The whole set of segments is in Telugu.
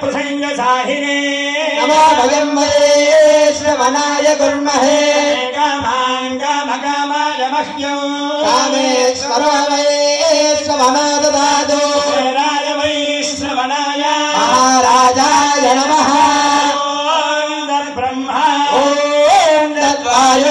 ప్రసంగసాహినే నమో భయం వదే శ్రవణాయ కుర్మహే కామాంగమకామాయమహ్యం కామేశ్వరో వై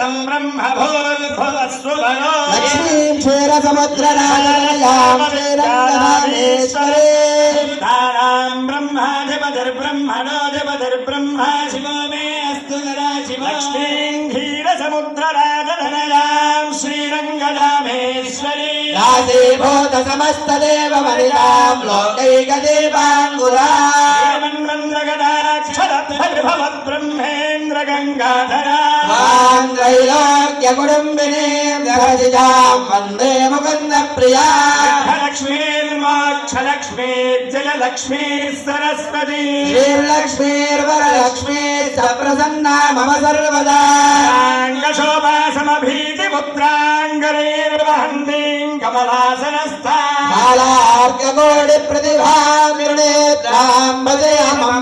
సోమృతం బ్రహ్మ భూర్భువస్సువరో లక్ష్మీం క్షీరసముద్రరాజయాం శ్రీరంగనాథేశ్వరే ధారాం బ్రహ్మాధిపతిర్బ్రహ్మణోధిపతిర్బ్రహ్మ శివో మే అస్తు నరా శివ. లక్ష్మీం క్షీరసముద్రరాజధనయాం శ్రీరంగరామేశ్వరీ రాజీభూత సమస్తదేవ మరిలాం లోకైకదేవాంగురా బ్రహ్మేంద్ర గంగాధరా త్వాం త్రైలోక్యకుటుంబినీం జగజిజాం వందే ముకుంద ప్రియా లక్ష్మీర్మోక్షలక్ష్మీ జయలక్ష్మీ సరస్వతీ శ్రీలక్ష్మీర్వరలక్ష్మీ సప్రసన్నా మమ సర్వదా. అంగశోభాసమభీతి పుత్రాంగరైర్వహంతీం కమలాసనస్థా. కాళార్కకోటి ప్రతిభాం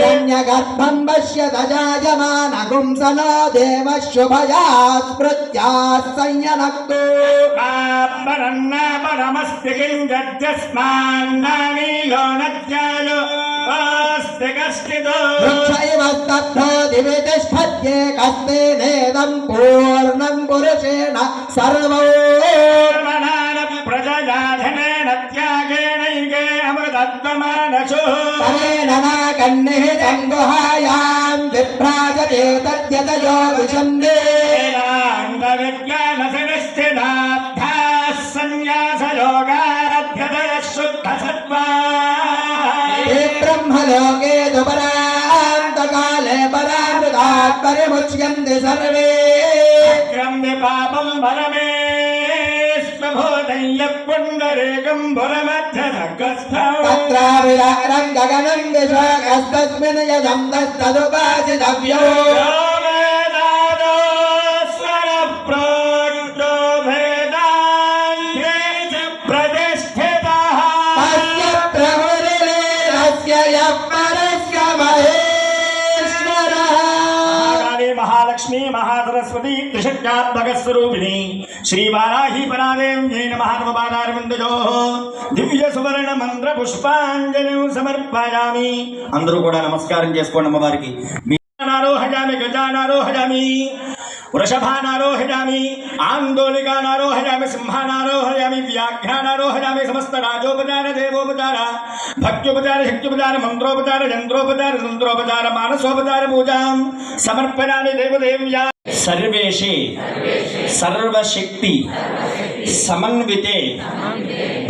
హిరణ్యగర్భం పశ్యత జాయమానగుం సనో దేవ శుభయా స్మృత్యా సంయనక్తు పరన్నా పరమస్తి కింగద్యస్మాన్నానీలో నత్యాలు ఆస్తి కష్టితో వృక్ష ఇవ స్తబ్ధో దివి कन्निः तङ्गुहायां विभ्राजते तद्यतयो विशन्दे संन्यासयोगाभ्यदयः शुद्धसत्त्वा ब्रह्मलोके तु परान्तकाले परामृतात् परिमुच्यन्ते सर्वे। पापं में तत्राविरारम् गगनम् दिशाकस्तस्मिन् यदम् तस्तदुपासितव्यो प्रतिष्ठितः तस्य प्रभुरिलेरस्य यः మహాసరస్వతి త్రిశక్త్యాత్మక స్వరూపిణి శ్రీ వారాహి నమ పాదారవిందజో దివ్య సువర్ణ మంత్ర పుష్పాంజలి సమర్పయామి. అందరూ కూడా నమస్కారం చేసుకోండి అమ్మవారికి. నారోహయామి గజానారోహయామి वृषभानारोहयामी आंदोलिकानारोहयामी सिंहानारोहयामी, व्याघ्रानारोहयामी, समस्त राजोपचार, देवोपचार, भक्त्योपचार शक्तिपचार मंत्रोपचार यंत्रोपचार तंत्रोपचार मानसोपचार, पूजा समर्पया देवदेव्या। सर्वेशे सर्वशक्ति समन्विते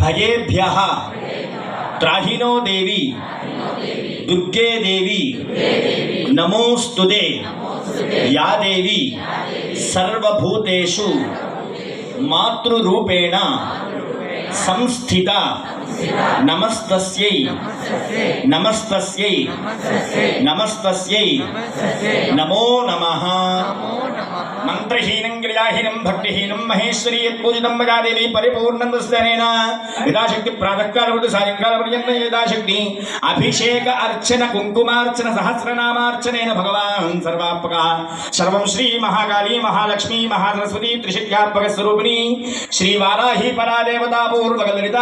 भयेभ्य त्राहिनो देवी, दुर्गे देवी नमोस्तुते या देवी सर्वभूतेषु मातृरूपेण संस्थिता। नमस्तस्यै। नमस्तस्यै। नमस्तस्यै। नमो नमः। మంత్రహీనం క్రియాహీనం భక్తిహీనం మహేశ్వరి యత్పూజితం మగాదేవి పరిపూర్ణం దస్తనేన యథాశక్తి ప్రాతకాల సాయంకాల పర్యంతం యథాశక్తి. అభిషేక అర్చన కుంకుమార్చన సహస్రనామార్చనైన భగవాన్ సర్వాత్మక సర్వం శ్రీ మహాకాళీ మహాలక్ష్మి మహాసరస్వతి త్రిశక్త్యాత్మక స్వరూపిణి. శ్రీ వారాహి పరాదేవతా పూర్వక లలిత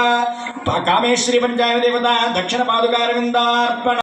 కామేశ్వరి పంచాయ దేవత దక్షిణ పాదుకారవిందార్పణ.